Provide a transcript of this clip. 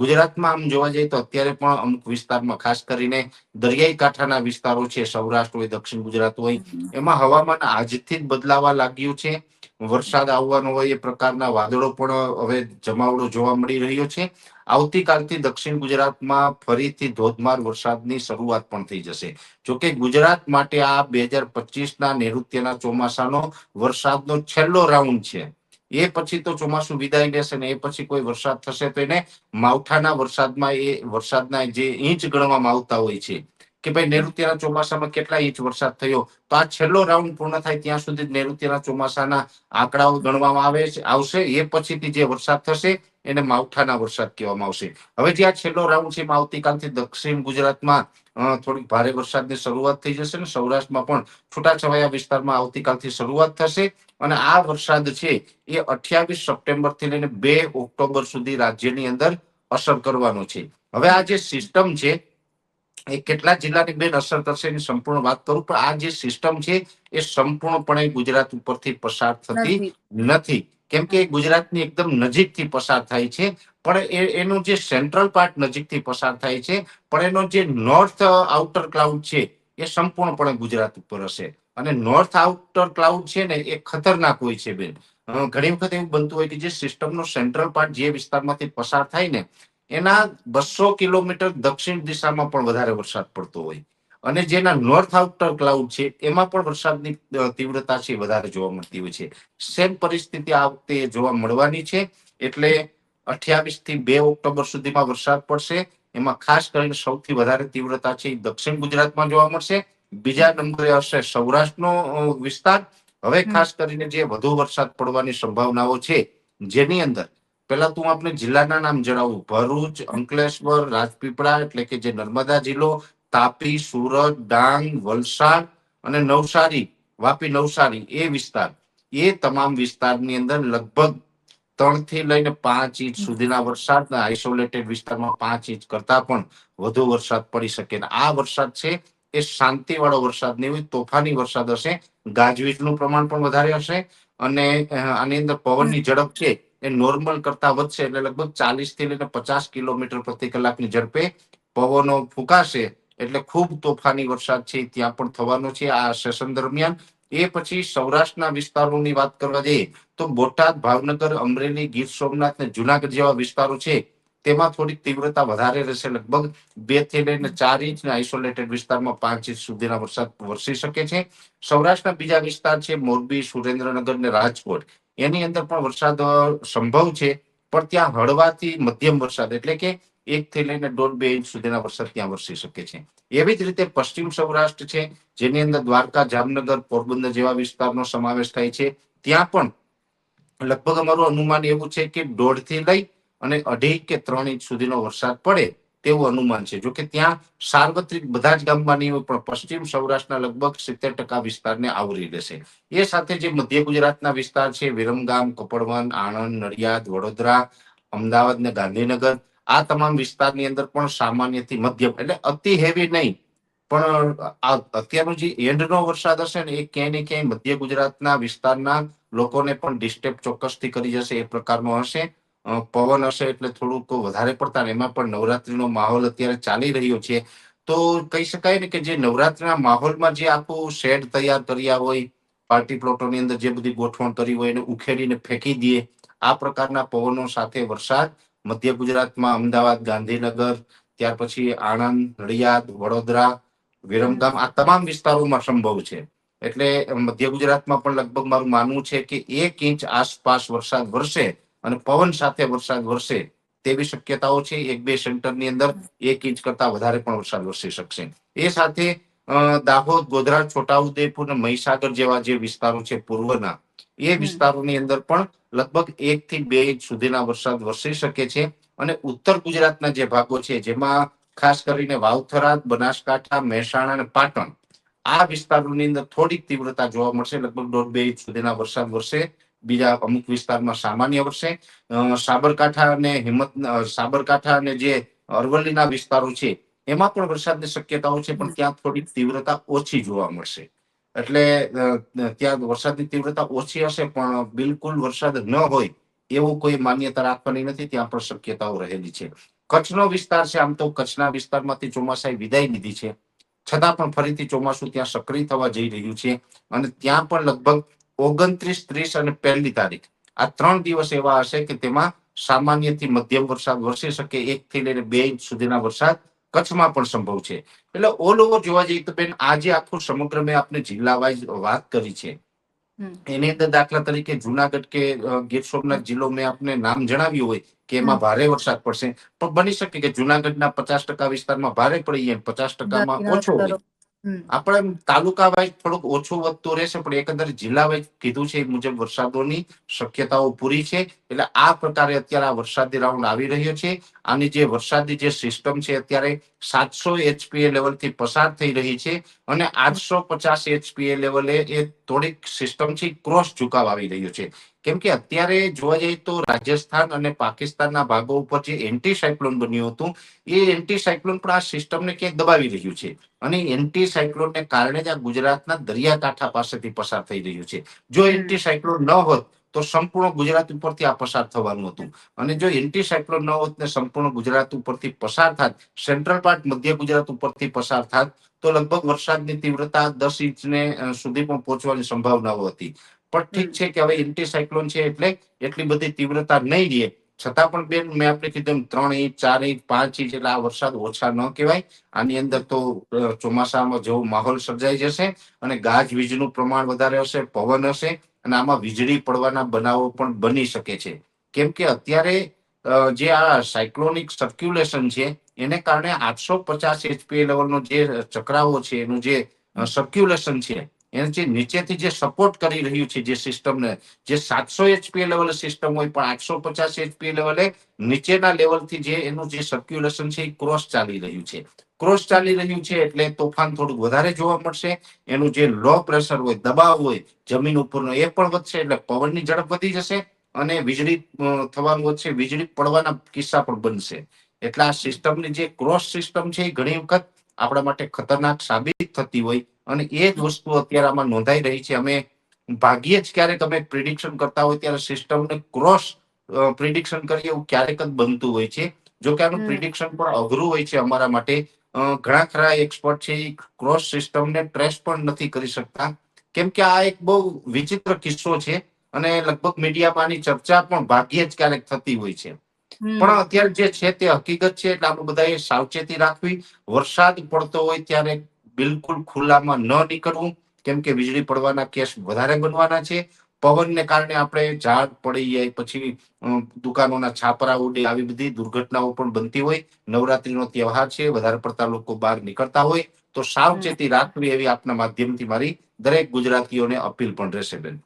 ગુજરાતમાં આમ જોવા જઈએ તો અત્યારે પણ અમુક વિસ્તારમાં ખાસ કરીને દરિયાઈ કાંઠાના વિસ્તારો છે સૌરાષ્ટ્ર હોય દક્ષિણ ગુજરાત હોય એમાં હવામાન આજથી જ બદલાવા લાગ્યું છે. વરસાદ આવવાનો હોય એ પ્રકારના વાદળો પણ હવે જમાવડો જોવા મળી રહ્યો છે. આવતીકાલથી દક્ષિણ ગુજરાતમાં ફરીથી ધોધમાર વરસાદની શરૂઆત પણ થઈ જશે. જોકે ગુજરાત માટે આ બે હજાર પચીસના નૈઋત્યના ચોમાસાનો વરસાદનો છેલ્લો રાઉન્ડ છે. એ પછી તો ચોમાસું વિદાય લેશે ને એ પછી કોઈ વરસાદ થશે તો એને માવઠાના વરસાદમાં એ વરસાદના જે ઇંચ ગણવામાં આવતા હોય છે. કે ભાઈ નૈઋત્યના ચોમાસામાં કેટલા ઇંચ વરસાદ થયો? તો આ છેલ્લો રાઉન્ડ પૂર્ણ થાય ત્યાં સુધી નૈઋત્યના ચોમાસાના આંકડાઓ ગણવામાં આવે છે, આવશે. એ પછીથી જે વરસાદ થશે એને માવઠાના વરસાદ કહેવામાં આવશે. હવે જે આ છેલ્લો રાઉન્ડ છે, એમાં આવતીકાલથી દક્ષિણ ગુજરાતમાં થોડીક ભારે વરસાદની શરૂઆત થઈ જશે ને સૌરાષ્ટ્રમાં પણ છૂટાછવાયા વિસ્તારમાં આવતીકાલથી શરૂઆત થશે. અને આ વરસાદ છે, એ અઠ્યાવીસ સપ્ટેમ્બરથી લઈને બે ઓક્ટોબર સુધી રાજ્યની અંદર અસર કરવાનો છે. હવે આ જે સિસ્ટમ છે એ કેટલા જિલ્લાની બેન અસર થશે એની સંપૂર્ણ વાત કરું પણ આ જે સિસ્ટમ છે એ સંપૂર્ણપણે ગુજરાત ઉપરથી પસાર થતી નથી. કેમ કે ગુજરાતની એકદમ નજીકથી પસાર થાય છે પણ એ એનો જે સેન્ટ્રલ પાર્ટ નજીકથી પસાર થાય છે પણ એનો જે નોર્થ આઉટર ક્લાઉડ છે એ સંપૂર્ણપણે ગુજરાત ઉપર હશે. અને નોર્થ આઉટર ક્લાઉડ છે ને એ ખતરનાક હોય છે બેન. ઘણી વખત એવું બનતું હોય કે જે સિસ્ટમનો સેન્ટ્રલ પાર્ટ જે વિસ્તારમાંથી પસાર થાય ને એના બસો કિલોમીટર દક્ષિણ દિશામાં પણ વધારે વરસાદ પડતો હોય. અને જેના નોર્થ આઉટર ક્લાઉડ છે એમાં પણ વરસાદની તીવ્રતા છે વધારે જોવા મળતી હોય છે. સેમ પરિસ્થિતિ આ વખતે જોવા મળવાની છે. એટલે અઠ્યાવીસથી બે ઓક્ટોબર સુધીમાં વરસાદ પડશે. એમાં ખાસ કરીને સૌથી વધારે તીવ્રતા છે એ દક્ષિણ ગુજરાતમાં જોવા મળશે. બીજા નંબરે હશે સૌરાષ્ટ્રનો વિસ્તાર. હવે ખાસ કરીને જે વધુ વરસાદ પડવાની સંભાવનાઓ છે જેની અંદર પેલા તું આપણે જિલ્લાના નામ જણાવું. ભરૂચ, અંકલેશ્વર, રાજપીપળા એટલે કે જે નર્મદા જિલ્લો, તાપી, સુરત, ડાંગ, વલસાડ અને નવસારી, વાપી, નવસારી એ વિસ્તાર. એ તમામ વિસ્તારની અંદર લગભગ ત્રણથી લઈને પાંચ ઇંચ સુધીના વરસાદ આઇસોલેટેડ વિસ્તારમાં પાંચ ઇંચ કરતા પણ વધુ વરસાદ પડી શકે. આ વરસાદ છે એ શાંતિવાળો વરસાદ નહીં હોય, તોફાની વરસાદ હશે, ગાજવીજનું પ્રમાણ પણ વધારે હશે અને આની અંદર પવનની ઝડપ છે એ નોર્મલ કરતા વધશે એટલે લગભગ ચાલીસથી લઈને પચાસ કિલોમીટર પ્રતિ કલાકની ઝડપે પવનો ફૂંકાશે. એટલે ખૂબ તોફાની વરસાદ છે, ત્યાં પણ થવાનો છે આ સેશન દરમિયાન. એ પછી સૌરાષ્ટ્રના વિસ્તારોની વાત કરવા જઈએ, તો બોટાદ, ભાવનગર, અમરેલી, ગીર સોમનાથ ને જુનાગઢ જેવા વિસ્તારો છે, તેમાં થોડીક તીવ્રતા વધારે રહેશે. લગભગ બેથી લઈને ચાર ઇંચ આઇસોલેટેડ વિસ્તારમાં પાંચ ઇંચ સુધીના વરસાદ વરસી શકે છે. સૌરાષ્ટ્રના બીજા વિસ્તાર છે મોરબી, સુરેન્દ્રનગર ને રાજકોટ. એની અંદર પણ વરસાદ સંભવ છે. પણ ત્યાં હળવાથી મધ્યમ વરસાદ, એટલે કે એક થી લઈને દોઢ બે ઇંચ સુધીના વરસાદ ત્યાં વરસી શકે છે. એવી જ રીતે પશ્ચિમ સૌરાષ્ટ્ર છે, જેની અંદર દ્વારકા, જામનગર, પોરબંદર જેવા વિસ્તારનો સમાવેશ થાય છે. ત્યાં પણ લગભગ અમારું અનુમાન એવું છે કે દોઢથી લઈ અને અઢી કે ત્રણ ઇંચ સુધીનો વરસાદ પડે. તેવું અનુમાન છે. જોકે ત્યાં સાર્વત્રિક બધા જ ગામમાં પણ પશ્ચિમ સૌરાષ્ટ્રના લગભગ સિત્તેર ટકા વિસ્તારને આવરી લેશે. એ સાથે જે મધ્ય ગુજરાતના વિસ્તાર છે, વિરમગામ કપડવન આણંદ, નડિયાદ, વડોદરા, અમદાવાદ ને ગાંધીનગર, આ તમામ વિસ્તારની અંદર પણ સામાન્યથી મધ્યમ, એટલે અતિ હેવી નહીં, પણ અત્યારનો જે એન્ડનો વરસાદ હશે ને, એ ક્યાંય ને ક્યાંય મધ્ય ગુજરાતના વિસ્તારના લોકોને પણ ડિસ્ટર્બ ચોક્કસથી કરી જશે, એ પ્રકારનો હશે. પવન હશે એટલે થોડુંક વધારે પડતા એમાં પણ નવરાત્રીનો માહોલ અત્યારે ચાલી રહ્યો છે. તો કહી શકાય ને કે જે નવરાત્રીના માહોલમાં જે આખું શેડ તૈયાર કર્યા હોય, પાર્ટી પ્લોટોની અંદર જે બધી ગોઠવણ કરી હોય એને ઉખેડીને ફેંકી દઈએ, આ પ્રકારના પવનો સાથે વરસાદ, મધ્ય ગુજરાતમાં અમદાવાદ, ગાંધીનગર, ત્યાર પછી આણંદ, નડિયાદ, વડોદરા, વિરમગામ, આ તમામ વિસ્તારોમાં સંભવ છે. એટલે મધ્ય ગુજરાતમાં પણ લગભગ મારું માનવું છે કે એક ઇંચ આસપાસ વરસાદ વરસે અને પવન સાથે વરસાદ વરસે તેવી શક્યતાઓ છે. એક બે સેન્ટરની અંદર એક ઇંચ કરતા વધારે પણ વરસાદ વરસી શકશે. એ સાથે દાહોદ ગોધરા છોટાઉદેપુર અને મહીસાગર જેવા જે વિસ્તારો છે પૂર્વના એ વિસ્તારોની અંદર પણ લગભગ એક થી બે ઇંચ સુધીના વરસાદ વરસી શકે છે. અને ઉત્તર ગુજરાતના જે ભાગો છે જેમાં ખાસ કરીને વાવથરા બનાસકાંઠા મહેસાણા અને પાટણ આ વિસ્તારોની અંદર થોડીક તીવ્રતા જોવા મળશે. લગભગ દોઢ બે ઇંચ સુધીના વરસાદ વરસે. બીજા અમુક વિસ્તારમાં સામાન્ય વરસે સાબરકાંઠા અને હિંમત સાબરકાંઠા અને જે અરવલ્લીના વિસ્તારો છે, એમાં પણ વરસાદની શક્યતાઓ છે, પણ ત્યાં થોડી તીવ્રતા ઓછી જોવા મળશે. એટલે ત્યાં વરસાદની તીવ્રતા ઓછી હશે, પણ બિલકુલ વરસાદ ન હોય એવું કોઈ માન્યતા રાખવાની નથી, ત્યાં પણ શક્યતાઓ રહેલી છે. કચ્છનો વિસ્તાર છે, આમ તો કચ્છના વિસ્તારમાંથી ચોમાસાએ વિદાય લીધી છે. છતાં પણ ફરીથી ચોમાસું ત્યાં સક્રિય થવા જઈ રહ્યું છે અને ત્યાં પણ લગભગ ઓગણત્રીસ ત્રીસ અને પહેલી તારીખ. આ ત્રણ દિવસ એવા હશે કે તેમાં સામાન્યથી મધ્યમ વરસાદ વરસી શકે એક થી લઈને બે ઇંચ સુધીના વરસાદ કચ્છમાં પણ સંભવ છે. એટલે ઓલ ઓવર જોવા જઈએ તો બેન આજે આખું સમગ્ર મેં આપને જિલ્લા વાઇઝ વાત કરી છે. એની અંદર દાખલા તરીકે જુનાગઢ કે ગીર સોમનાથ જિલ્લો મેં આપને નામ જણાવ્યું હોય કે એમાં ભારે વરસાદ પડશે. પણ બની શકે કે જુનાગઢના પચાસ ટકા વિસ્તારમાં ભારે પડી જાય પચાસ ટકામાં ઓછો હોય. આપણે તાલુકા વાઇઝ થોડુંક ઓછું વધતું રહેશે, પણ એકંદર જિલ્લા વાઇઝ કીધું છે એ મુજબ વરસાદોની શક્યતાઓ પૂરી છે. એટલે આ પ્રકારે અત્યારે આ વરસાદી રાઉન્ડ આવી રહ્યો છે. આની જે વરસાદની જે સિસ્ટમ છે, અત્યારે સાતસો એચપીએ લેવલથી પસાર થઈ રહી છે અને આઠસો પચાસ એચપીએ લેવલે એ થોડીક સિસ્ટમ છે ક્રોસ ઝુકાવ આવી રહ્યો છે. કેમ કે અત્યારે જોવા જઈએ તો રાજસ્થાન અને પાકિસ્તાનના ભાગો ઉપર જે એન્ટી સાયક્લોન બન્યું હતું એ એન્ટી સાયક્લોન પણ આ સિસ્ટમને ક્યાંક દબાવી રહ્યું છે. અને એન્ટી સાયક્લોનને કારણે જ આ ગુજરાતના દરિયાકાંઠા પાસેથી પસાર થઈ રહ્યું છે. જો. એન્ટી સાયક્લોન ન હોત તો સંપૂર્ણ ગુજરાત ઉપરથી આ પસાર થવાનું હતું. અને જો એન્ટી સાયક્લોન ન હોત ને સંપૂર્ણ ગુજરાત ઉપરથી પસાર થાત, સેન્ટ્રલ પાર્ટ મધ્ય ગુજરાત ઉપરથી પસાર થાત, તો લગભગ વરસાદની તીવ્રતા દસ ઇંચને સુધી પણ પહોંચવાની સંભાવનાઓ હતી. પણ ઠીક છે કે હવે એન્ટી સાયક્લોન છે એટલે એટલી બધી તીવ્રતા નહીં રહે. છતાં પણ બેન, મેં આપણે કીધું ત્રણ ઇંચ, ચાર ઇંચ, પાંચ ઇંચ એટલે આ વરસાદ ઓછા ન કહેવાય. આની અંદર તો ચોમાસામાં જેવો માહોલ સર્જાઈ જશે અને ગાજ વીજનું પ્રમાણ વધારે હશે, પવન હશે. અને આમાં વીજળી પડવાના બનાવો પણ બની શકે છે. કેમ કે અત્યારે જે આ સાયક્લોનિક સર્ક્યુલેશન છે, એને કારણે આઠસો પચાસ એચપી લેવલનો જે ચક્રાવો છે, એનું જે સર્ક્યુલેશન છે, એને જે નીચેથી જે સપોર્ટ કરી રહ્યું છે જે સિસ્ટમને જે સાતસો એચપી લેવલે સિસ્ટમ હોય, પણ આઠસો પચાસ એચપી લેવલે નીચેના લેવલથી જે એનું જે સર્ક્યુલેશન છે એ ક્રોસ ચાલી રહ્યું છે. ક્રોસ ચાલી રહ્યું છે એટલે તોફાન થોડુંક વધારે જોવા મળશે. એનું જે લો પ્રેશર હોય દબાવ હોય જમીન ઉપરનો એ પણ વધશે એટલે પવનની ઝડપ વધી જશે અને વીજળી થવાનું વધશે વીજળી પડવાના કિસ્સા પણ બનશે. એટલે આ સિસ્ટમની જે ક્રોસ સિસ્ટમ છે એ ઘણી વખત આપણા માટે ખતરનાક સાબિત થતી હોય અને એ જ વસ્તુ અત્યારે આમાં નોંધાઈ રહી છે. અમે ભાગ્યે જ ક્યારેક અમે પ્રિડિક્શન કરતા હોય ત્યારે સિસ્ટમને ક્રોસ પ્રિડિક્શન કરીએ એવું ક્યારેક જ બનતું હોય છે. જો કે આનું પ્રિડિક્શન પણ અઘરું હોય છે અમારા માટે. ઘણા ખરા એક્સપર્ટ છે એ ક્રોસ સિસ્ટમને ટ્રેસ પણ નથી કરી શકતા. કેમ કે આ એક બહુ વિચિત્ર કિસ્સો છે અને લગભગ મીડિયામાં આની ચર્ચા પણ ભાગ્યે જ ક્યારેક થતી હોય છે. પણ અત્યારે જે છે તે હકીકત છે એટલે આપણે બધાએ સાવચેતી રાખવી. વરસાદ પડતો હોય ત્યારે બિલકુલ ખુલ્લામાં ન નીકળવું. કેમ કે વીજળી પડવાના કેસ વધારે બનવાના છે. પવનને કારણે આપણે ઝાડ પડી જાય પછી દુકાનોના છાપરા ઉડે, આવી બધી દુર્ઘટનાઓ પણ બનતી હોય. નવરાત્રીનો તહેવાર છે, વધારે પડતા લોકો બહાર નીકળતા હોય. તો સાવચેતી રાખવી એવી આપના માધ્યમથી મારી દરેક ગુજરાતીઓને અપીલ પણ રહેશે બેન.